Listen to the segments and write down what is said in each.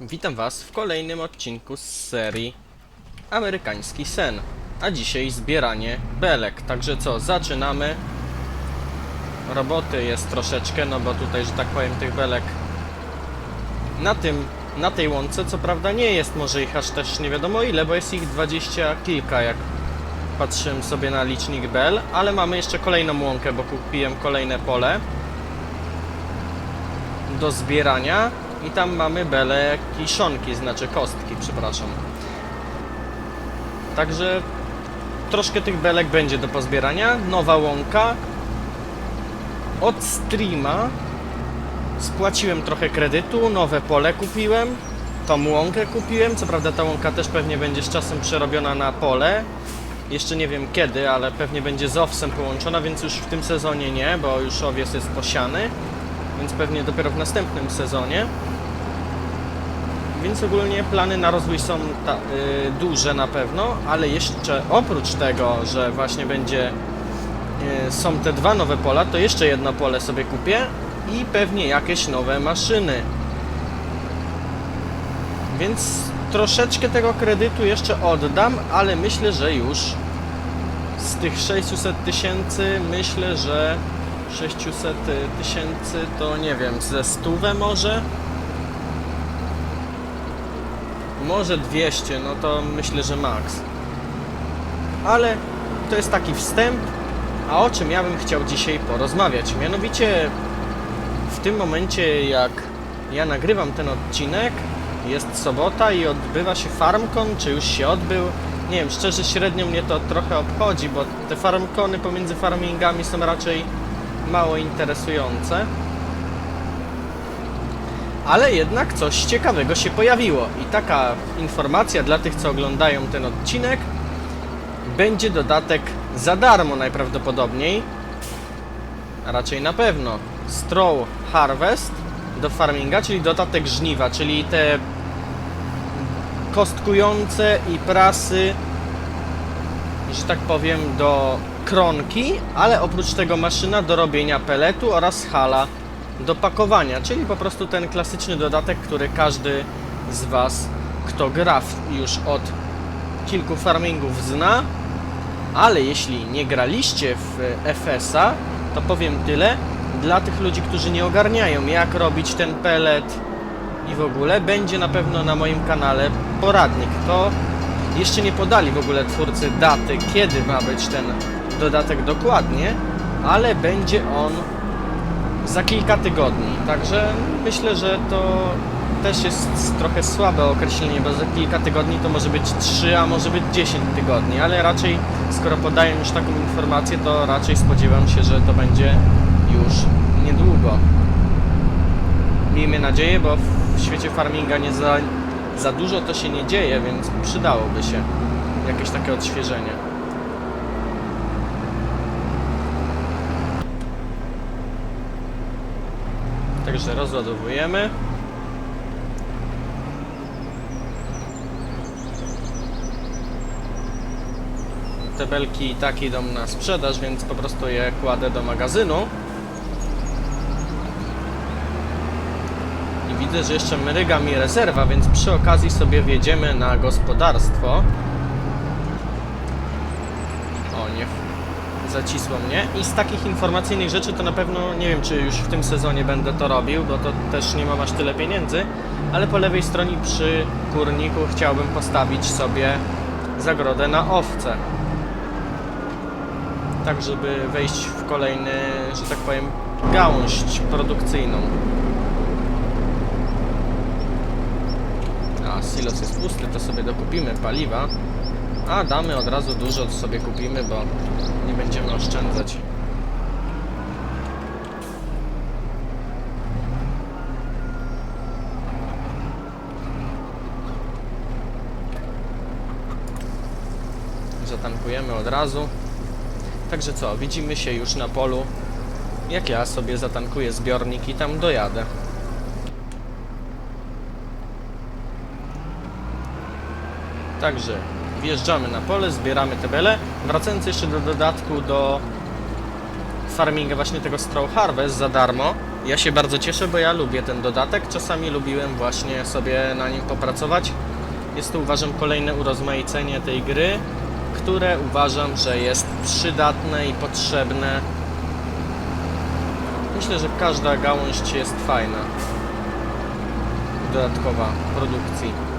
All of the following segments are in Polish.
Witam Was w kolejnym odcinku z serii Amerykański Sen. A dzisiaj zbieranie belek. Także co, zaczynamy. Roboty jest troszeczkę, no bo tutaj, że tak powiem, tych belek na tym, na tej łące, co prawda nie jest może ich aż też nie wiadomo ile, bo jest ich dwadzieścia kilka, jak patrzyłem sobie na licznik bel, ale mamy jeszcze kolejną łąkę, bo kupiłem kolejne pole do zbierania i tam mamy bele kiszonki, znaczy kostki, przepraszam. Także troszkę tych belek będzie do pozbierania. Nowa łąka. Od streama spłaciłem trochę kredytu, nowe pole kupiłem. Tą łąkę kupiłem, co prawda ta łąka też pewnie będzie z czasem przerobiona na pole. Jeszcze nie wiem kiedy, ale pewnie będzie z owsem połączona, więc już w tym sezonie nie, bo już owiec jest posiany więc pewnie dopiero w następnym sezonie. Więc ogólnie plany na rozwój są ta, y, duże na pewno, ale jeszcze oprócz tego, że właśnie będzie y, są te dwa nowe pola, to jeszcze jedno pole sobie kupię i pewnie jakieś nowe maszyny. Więc troszeczkę tego kredytu jeszcze oddam, ale myślę, że już z tych 600 tysięcy myślę, że 600 tysięcy to nie wiem, ze stówę może? Może 200, no to myślę, że maks. Ale to jest taki wstęp, a o czym ja bym chciał dzisiaj porozmawiać? Mianowicie w tym momencie jak ja nagrywam ten odcinek, jest sobota i odbywa się FarmCon, czy już się odbył? Nie wiem, szczerze średnio mnie to trochę obchodzi, bo te farmkony pomiędzy farmingami są raczej mało interesujące. Ale jednak coś ciekawego się pojawiło. I taka informacja dla tych, co oglądają ten odcinek. Będzie dodatek za darmo najprawdopodobniej. A raczej na pewno. Straw Harvest do farminga, czyli dodatek żniwa, czyli te kostkujące i prasy, że tak powiem, do kronki, ale oprócz tego maszyna do robienia peletu oraz hala do pakowania, czyli po prostu ten klasyczny dodatek, który każdy z Was, kto gra już od kilku farmingów zna, ale jeśli nie graliście w FS-a, to powiem tyle, dla tych ludzi, którzy nie ogarniają jak robić ten pelet i w ogóle, będzie na pewno na moim kanale poradnik. To jeszcze nie podali w ogóle twórcy daty, kiedy ma być ten dodatek dokładnie, ale będzie on za kilka tygodni. Także myślę, że to też jest trochę słabe określenie, bo za kilka tygodni to może być 3, a może być 10 tygodni, ale raczej skoro podają już taką informację, to raczej spodziewam się, że to będzie już niedługo. Miejmy nadzieję, bo w świecie farminga nie za, za dużo to się nie dzieje, więc przydałoby się jakieś takie odświeżenie. Także rozładowujemy. Te belki i tak idą na sprzedaż, więc po prostu je kładę do magazynu. I widzę, że jeszcze mryga mi rezerwa, więc przy okazji sobie wjedziemy na gospodarstwo. O, nie zacisło mnie. I z takich informacyjnych rzeczy to na pewno nie wiem, czy już w tym sezonie będę to robił, bo to też nie mam aż tyle pieniędzy, ale po lewej stronie przy kurniku chciałbym postawić sobie zagrodę na owce. Tak, żeby wejść w kolejny, że tak powiem, gałąź produkcyjną. A, silos jest pusty, to sobie dokupimy paliwa. A, damy od razu dużo, sobie kupimy, bo nie będziemy oszczędzać. Zatankujemy od razu. Także co, widzimy się już na polu. Jak ja sobie zatankuję zbiornik i tam dojadę. Także wjeżdżamy na pole, zbieramy te bele. Wracając jeszcze do dodatku do farminga właśnie tego Straw Harvest za darmo, Ja się bardzo cieszę, bo ja lubię ten dodatek. Czasami lubiłem właśnie sobie na nim popracować. Jest to uważam kolejne urozmaicenie tej gry, które uważam, że jest przydatne i potrzebne. Myślę, że każda gałąź jest fajna. Dodatkowa produkcji.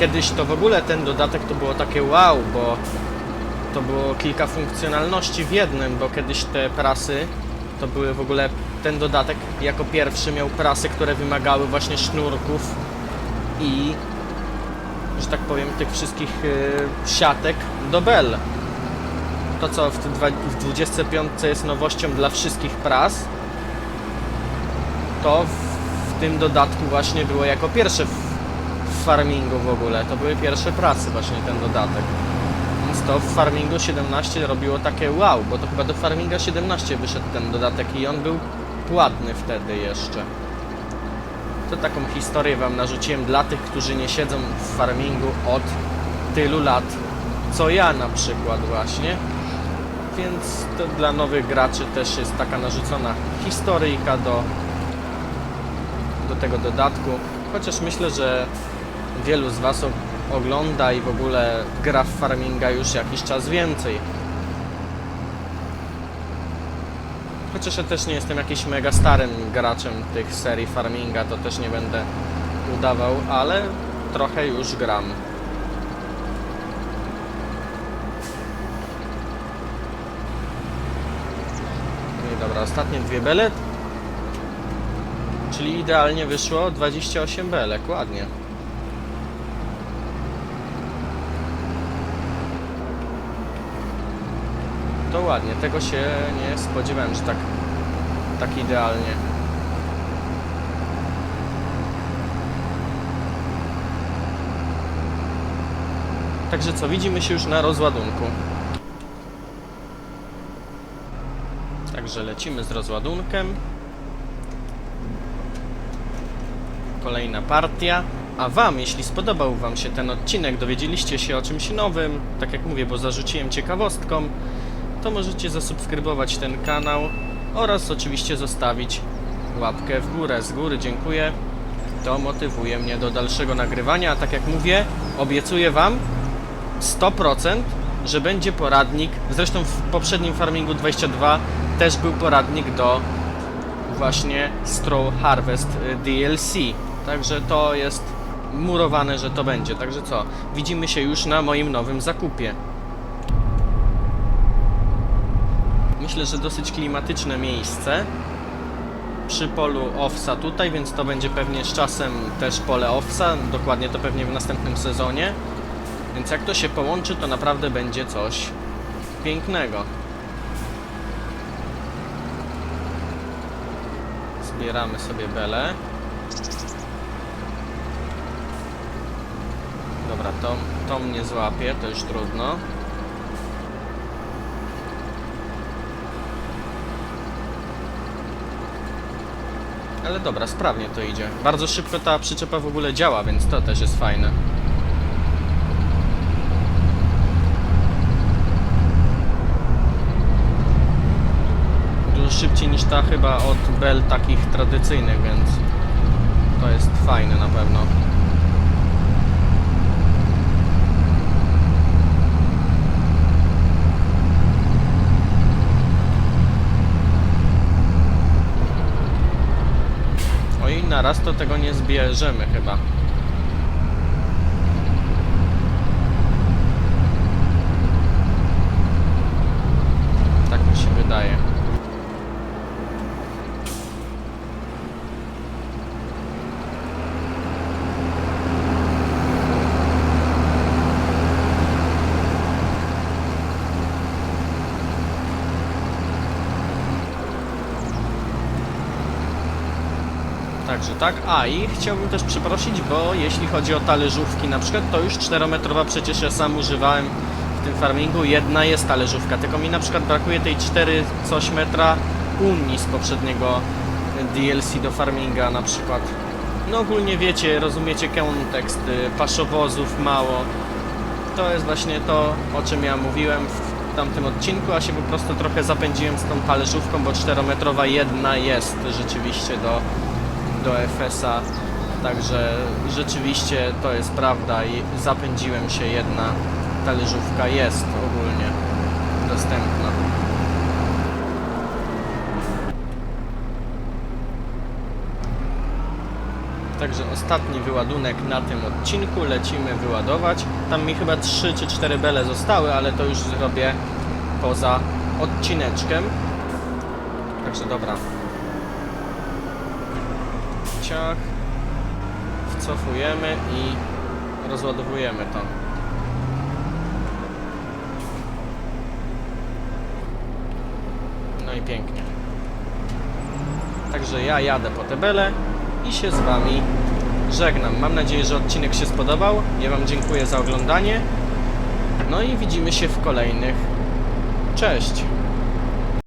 Kiedyś to w ogóle ten dodatek to było takie wow, bo to było kilka funkcjonalności w jednym, bo kiedyś te prasy to były w ogóle ten dodatek jako pierwszy miał prasy, które wymagały właśnie sznurków i że tak powiem tych wszystkich y, siatek do bel. To co w, dwa- w 25 jest nowością dla wszystkich pras, to w, w tym dodatku właśnie było jako pierwsze farmingu w ogóle. To były pierwsze prasy właśnie ten dodatek. Więc to w Farmingu 17 robiło takie wow, bo to chyba do Farminga 17 wyszedł ten dodatek i on był płatny wtedy jeszcze. To taką historię wam narzuciłem dla tych, którzy nie siedzą w Farmingu od tylu lat, co ja na przykład właśnie. Więc to dla nowych graczy też jest taka narzucona historyjka do, do tego dodatku. Chociaż myślę, że wielu z Was ogląda i w ogóle gra w farminga już jakiś czas więcej. Chociaż ja też nie jestem jakimś mega starym graczem tych serii farminga, to też nie będę udawał, ale trochę już gram. No i dobra, ostatnie dwie bele. Czyli idealnie wyszło 28 belek, ładnie. To ładnie, tego się nie spodziewałem, że tak, tak idealnie. Także co, widzimy się już na rozładunku. Także lecimy z rozładunkiem. Kolejna partia. A Wam, jeśli spodobał Wam się ten odcinek, dowiedzieliście się o czymś nowym, tak jak mówię, bo zarzuciłem ciekawostką, to możecie zasubskrybować ten kanał oraz oczywiście zostawić łapkę w górę. Z góry dziękuję. To motywuje mnie do dalszego nagrywania, a tak jak mówię, obiecuję Wam 100%, że będzie poradnik. Zresztą w poprzednim Farmingu 22 też był poradnik do właśnie Straw Harvest y, DLC. Także to jest murowane, że to będzie. Także co? Widzimy się już na moim nowym zakupie. Myślę, że dosyć klimatyczne miejsce przy polu Offsa tutaj, więc to będzie pewnie z czasem też pole Offsa, dokładnie to pewnie w następnym sezonie. Więc jak to się połączy, to naprawdę będzie coś pięknego. Zbieramy sobie belę. Dobra, to, to mnie złapie, to już trudno. Ale dobra, sprawnie to idzie. Bardzo szybko ta przyczepa w ogóle działa, więc to też jest fajne. Dużo szybciej niż ta chyba od bel takich tradycyjnych, więc to jest fajne na pewno. Oj, na raz to tego nie zbierzemy chyba. Tak mi się wydaje. Także tak. A i chciałbym też przeprosić, bo jeśli chodzi o talerzówki na przykład, to już 4-metrowa przecież ja sam używałem w tym farmingu. Jedna jest talerzówka, tylko mi na przykład brakuje tej 4 coś metra Unii z poprzedniego DLC do farminga na przykład. No ogólnie wiecie, rozumiecie kontekst, y, paszowozów mało. To jest właśnie to, o czym ja mówiłem. W- tamtym odcinku, a się po prostu trochę zapędziłem z tą talerzówką, bo 4-metrowa jedna jest rzeczywiście do, do FS-a. Także rzeczywiście to jest prawda i zapędziłem się jedna talerzówka jest ogólnie dostępna. Także ostatni wyładunek na tym odcinku. Lecimy wyładować. Tam mi chyba 3 czy 4 bele zostały, ale to już zrobię poza odcineczkiem. Także dobra. Ciach. Wcofujemy i rozładowujemy to. No i pięknie. Także ja jadę po te bele i się z Wami żegnam. Mam nadzieję, że odcinek się spodobał. Ja Wam dziękuję za oglądanie. No i widzimy się w kolejnych. Cześć!